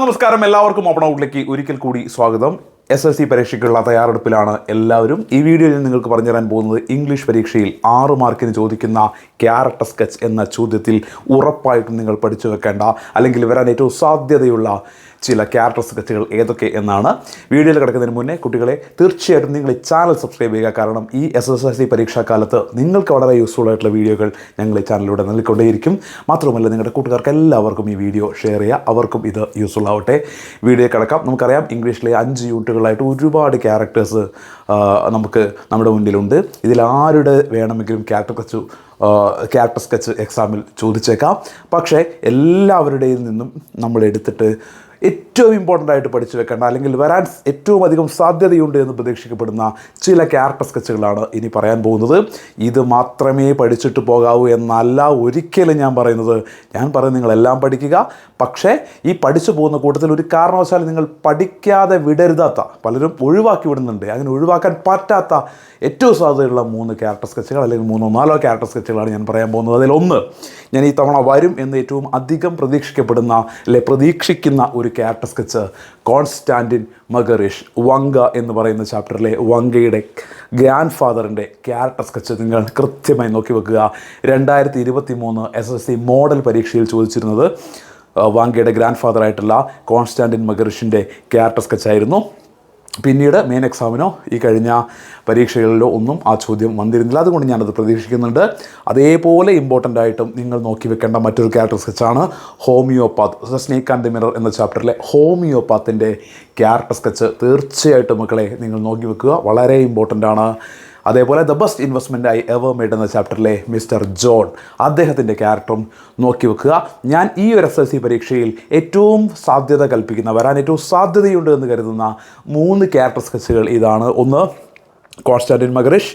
നമസ്കാരം. എല്ലാവർക്കും ഓപ്പൺ ഔട്ടിലേക്ക് ഒരിക്കൽ കൂടി സ്വാഗതം. എസ് എസ് സി പരീക്ഷയ്ക്കുള്ള തയ്യാറെടുപ്പിലാണ് എല്ലാവരും. ഈ വീഡിയോയിൽ ഞാൻ നിങ്ങൾക്ക് പറഞ്ഞു തരാൻ പോകുന്നത് ഇംഗ്ലീഷ് പരീക്ഷയിൽ ആറ് മാർക്കിന് ചോദിക്കുന്ന ക്യാരക്ടർ സ്കെച്ച് എന്ന ചോദ്യത്തിൽ ഉറപ്പായിട്ടും നിങ്ങൾ പഠിച്ചു വെക്കേണ്ട അല്ലെങ്കിൽ വരാൻ ഏറ്റവും സാധ്യതയുള്ള ചില ക്യാരക്ടർ സ്കെച്ചുകൾ ഏതൊക്കെ എന്നാണ് വീഡിയോയിൽ കിടക്കുന്നതിന് മുന്നേ കുട്ടികളെ തീർച്ചയായിട്ടും നിങ്ങൾ ഈ ചാനൽ സബ്സ്ക്രൈബ് ചെയ്യുക. കാരണം ഈ എസ് എസ് എൽ സി പരീക്ഷാക്കാലത്ത് നിങ്ങൾക്ക് വളരെ യൂസ്ഫുൾ ആയിട്ടുള്ള വീഡിയോകൾ ഞങ്ങൾ ഈ ചാനലിലൂടെ നൽകിക്കൊണ്ടേയിരിക്കും. മാത്രമല്ല നിങ്ങളുടെ കൂട്ടുകാർക്ക് എല്ലാവർക്കും ഈ വീഡിയോ ഷെയർ ചെയ്യുക. അവർക്കും ഇത് യൂസ്ഫുൾ ആവട്ടെ. വീഡിയോ കിടക്കാം. നമുക്കറിയാം ഇംഗ്ലീഷിലെ അഞ്ച് യൂണിറ്റുകളായിട്ട് ഒരുപാട് ക്യാരക്ടേഴ്സ് നമുക്ക് നമ്മുടെ മുന്നിലുണ്ട്. ഇതിൽ ആരുടെ വേണമെങ്കിലും ക്യാരക്ടർ കച്ച് ക്യാരക്ടർ സ്കെച്ച് എക്സാമിൽ ചോദിച്ചേക്കാം. പക്ഷേ എല്ലാവരുടെയും നിന്നും നമ്മൾ എടുത്തിട്ട് ഏറ്റവും ഇമ്പോർട്ടന്റ് ആയിട്ട് പഠിച്ചു വെക്കേണ്ട അല്ലെങ്കിൽ വരാൻ ഏറ്റവും അധികം സാധ്യതയുണ്ട് എന്ന് പ്രതീക്ഷിക്കപ്പെടുന്ന ചില ക്യാരക്ടർ സ്കെച്ചുകളാണ് ഇനി പറയാൻ പോകുന്നത്. ഇത് മാത്രമേ പഠിച്ചിട്ട് പോകാവൂ എന്നല്ല ഒരിക്കലും ഞാൻ പറയുന്നത്. ഞാൻ പറയുന്നത് നിങ്ങളെല്ലാം പഠിക്കുക. പക്ഷേ ഈ പഠിച്ചു പോകുന്ന കൂട്ടത്തിൽ ഒരു കാരണവശാലും നിങ്ങൾ പഠിക്കാതെ വിടരുതാത്ത പലരും ഒഴിവാക്കി വിടുന്നുണ്ട്. അങ്ങനെ ഒഴിവാക്കാൻ പറ്റാത്ത ഏറ്റവും സാധ്യതയുള്ള മൂന്ന് ക്യാരക്ടർ സ്കെച്ചുകൾ അല്ലെങ്കിൽ മൂന്നോ നാലോ ക്യാരക്ടർ സ്കെച്ചുകളാണ് ഞാൻ പറയാൻ പോകുന്നത്. അതിലൊന്ന് ഞാൻ ഈ തവണ വരും എന്ന് ഏറ്റവും അധികം പ്രതീക്ഷിക്കപ്പെടുന്ന അല്ലെ പ്രതീക്ഷിക്കുന്ന ഒരു character sketch Konstantin Makarich Vanka എന്ന് പറയുന്ന ചാപ്റ്ററിലെ വങ്കയുടെ ഗ്രാൻഡ് ഫാദറിന്റെ ക്യാരക്ടർ സ്കെച്ച് നിങ്ങൾ കൃത്യമായി നോക്കി വെക്കുക. രണ്ടായിരത്തി ഇരുപത്തി മൂന്ന് എസ് എസ് സി മോഡൽ പരീക്ഷയിൽ ചോദിച്ചിരുന്നത് വാങ്കയുടെ ഗ്രാൻഡ് ഫാദറായിട്ടുള്ള കോൺസ്റ്റാന്റിൻ മഗറിഷിന്റെ ക്യാരക്ടർ സ്കെച്ചായിരുന്നു പിന്നീട് മെയിൻ എക്സാമിനോ ഈ കഴിഞ്ഞ പരീക്ഷകളിലോ ഒന്നും ആ ചോദ്യം വന്നിരുന്നില്ല. അതുകൊണ്ട് ഞാനത് പ്രതീക്ഷിക്കുന്നുണ്ട്. അതേപോലെ ഇമ്പോർട്ടന്റ് ആയിട്ടും നിങ്ങൾ നോക്കി വെക്കേണ്ട മറ്റൊരു ക്യാരക്ടർ ആണ് homeopath. Snake and the mirror എന്ന ചാപ്റ്ററിലെ ഹോമിയോപാത്തിന്റെ ക്യാരക്ടർ സ്കെച്ച് തീർച്ചയായിട്ടും മക്കളെ നിങ്ങൾ നോക്കി വെക്കുക. വളരെ ഇമ്പോർട്ടന്റ് ആണ്. അതേപോലെ ദ ബെസ്റ്റ് ഇൻവെസ്റ്റ്മെന്റ് ആയി എവർ മെയ്ഡ് എന്ന ചാപ്റ്ററിലെ മിസ്റ്റർ ജോൺ അദ്ദേഹത്തിന്റെ ക്യാരക്ടറും നോക്കി വെക്കുക. ഞാൻ ഈ ഒരു എസ് സി പരീക്ഷയിൽ ഏറ്റവും സാധ്യത കൽപ്പിക്കുന്ന വരാൻ ഏറ്റവും സാധ്യതയുണ്ട് എന്ന് കരുതുന്ന മൂന്ന് ക്യാരക്ടർ സ്കെച്ചുകൾ ഇതാണ്. ഒന്ന് കോൺസ്റ്റാന്റിൻ മഗറിഷ്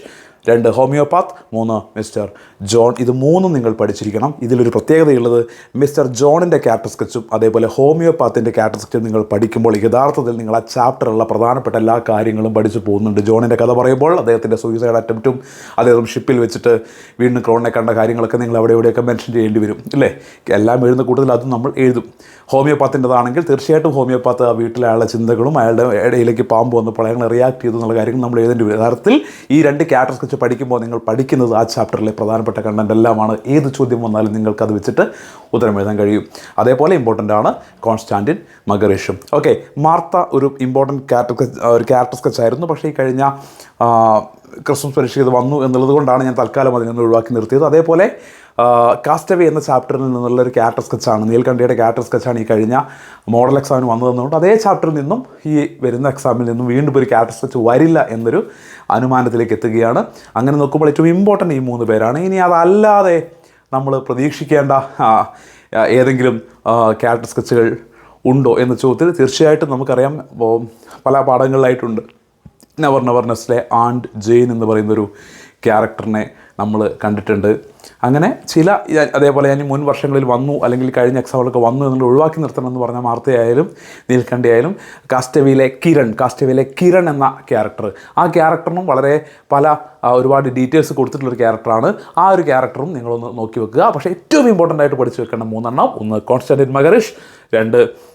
രണ്ട് ഹോമിയോപാത്ത് മൂന്ന് മിസ്റ്റർ ജോൺ. ഇത് മൂന്നും നിങ്ങൾ പഠിച്ചിരിക്കണം. ഇതിലൊരു പ്രത്യേകതയുള്ളത് മിസ്റ്റർ ജോണിന്റെ ക്യാരക്ടർ സ്കെച്ചും അതേപോലെ ഹോമിയോപാത്തിന്റെ ക്യാരക്ടർ സ്കെച്ചും നിങ്ങൾ പഠിക്കുമ്പോൾ യഥാർത്ഥത്തിൽ നിങ്ങൾ ആ ചാപ്റ്ററുള്ള പ്രധാനപ്പെട്ട എല്ലാ കാര്യങ്ങളും പഠിച്ചു പോകുന്നുണ്ട്. ജോണിന്റെ കഥ പറയുമ്പോൾ അദ്ദേഹത്തിന്റെ സൂയിസൈഡ് അറ്റംപ്റ്റും അദ്ദേഹം ഷിപ്പിൽ വെച്ചിട്ട് വീണ്ടും ക്രോണിനെ കണ്ട കാര്യങ്ങളൊക്കെ നിങ്ങൾ അവിടെ എവിടെയൊക്കെ മെൻഷൻ ചെയ്യേണ്ടി വരും അല്ലേ എല്ലാം എഴുതുന്ന കൂട്ടത്തിൽ അതും നമ്മൾ എഴുതും. ഹോമിയോപാത്തിന്റെതാണെങ്കിൽ തീർച്ചയായിട്ടും ഹോമിയോപാത്ത് ആ വീട്ടിലെ അയാളുടെ ചിന്തകളും അയാളുടെ ഇടയിലേക്ക് പാമ്പ് വന്നപ്പോൾ അയാൾ റിയാക്ട് ചെയ്തു എന്നുള്ള കാര്യങ്ങൾ നമ്മൾ എഴുതേണ്ടി വരും. യഥാർത്ഥത്തിൽ ഈ രണ്ട് ക്യാരക്ടർ സ്കെച്ച് പഠിക്കുമ്പോൾ നിങ്ങൾ പഠിക്കുന്നത് ആ ചാപ്റ്ററിലെ പ്രധാനപ്പെട്ട കണ്ടന്റ് എല്ലാമാണ്. ഏത് ചോദ്യം വന്നാലും നിങ്ങൾക്ക് അത് വെച്ചിട്ട് ഉത്തരം എഴുതാൻ കഴിയും. അതേപോലെ ഇമ്പോർട്ടന്റ് ആണ് കോൺസ്റ്റാന്റിൻ മഗറേഷും ഓക്കെ മാർത്ത ഒരു ഇമ്പോർട്ടന്റ് ക്യാരക്ടർ ഒരു ക്യാരക്ടർ സ്കെച്ച് ആയിരുന്നു. പക്ഷേ ഈ കഴിഞ്ഞ ക്രിസ്മസ് പരീക്ഷ ഇത് വന്നു എന്നുള്ളത് കൊണ്ടാണ് ഞാൻ തൽക്കാലം അതിൽ നിന്ന് ഒഴിവാക്കി നിർത്തിയത്. അതേപോലെ കാസ്റ്റവേ എന്ന ചാപ്റ്ററിൽ നിന്നുള്ള ഒരു ക്യാരക്ടർ സ്കെച്ചാണ് നീൽകണ്ഠിയുടെ ക്യാരക്ടർ സ്കെച്ചാണ് ഈ കഴിഞ്ഞ മോഡൽ എക്സാമിന് വന്നതെന്നുകൊണ്ട് അതേ ചാപ്റ്ററിൽ നിന്നും ഈ വരുന്ന എക്സാമിൽ നിന്നും വീണ്ടും ഒരു ക്യാരക്ടർ സ്കെച്ച് വരില്ല എന്നൊരു അനുമാനത്തിലേക്ക് എത്തുകയാണ്. അങ്ങനെ നോക്കുമ്പോൾ ഏറ്റവും ഇമ്പോർട്ടന്റ് ഈ മൂന്ന് പേരാണ്. ഇനി അതല്ലാതെ നമ്മൾ പ്രതീക്ഷിക്കേണ്ട ഏതെങ്കിലും ക്യാരക്ടർ സ്കെച്ചുകൾ ഉണ്ടോ എന്ന ചോദ്യത്തിൽ തീർച്ചയായിട്ടും നമുക്കറിയാം. പല പാഠങ്ങളിലായിട്ടുണ്ട്. നെവർ നെവർ ആൻഡ് ജെയിൻ എന്ന് പറയുന്നൊരു ക്യാരക്ടറിനെ നമ്മൾ കണ്ടിട്ടുണ്ട്. അങ്ങനെ ചില അതേപോലെ ഞാൻ മുൻ വർഷങ്ങളിൽ വന്നു അല്ലെങ്കിൽ കഴിഞ്ഞ എക്സാമുകളൊക്കെ വന്നു എന്നുള്ള ഒഴിവാക്കി നിർത്തണം എന്ന് പറഞ്ഞ മാർത്തയായാലും നീൽക്കണ്ടിയായാലും കാസ്റ്റവിയിലെ കിരൺ കാസ്റ്റവിയിലെ കിരൺ എന്ന ക്യാരക്ടർ. ആ ക്യാരക്ടറിനും വളരെ പല ഒരുപാട് ഡീറ്റെയിൽസ് കൊടുത്തിട്ടുള്ളൊരു ക്യാരക്ടറാണ്. ആ ഒരു ക്യാരക്ടറും നിങ്ങളൊന്ന് നോക്കി വെക്കുക. പക്ഷേ ഏറ്റവും ഇമ്പോർട്ടന്റ് ആയിട്ട് പഠിച്ചു വെക്കേണ്ട മൂന്നെണ്ണം ഒന്ന് കോൺസ്റ്റന്റിൻ മഗറിഷ് രണ്ട്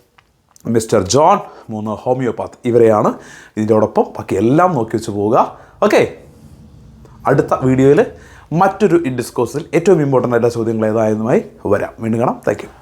മിസ്റ്റർ ജോൺ മൂന്ന് ഹോമിയോപാത്ത്. ഇവരെയാണ് ഇതിന്റെയോടൊപ്പം ബാക്കി എല്ലാം നോക്കി വെച്ച് പോവുക. ഓക്കെ. അടുത്ത വീഡിയോയിൽ മറ്റൊരു ഡിസ്കോഴ്സിൽ ഏറ്റവും ഇമ്പോർട്ടന്റ് ആയിട്ടുള്ള ചോദ്യങ്ങൾ ഏതായതുമായി വരാം. വീണ്ടും കാണാം. താങ്ക്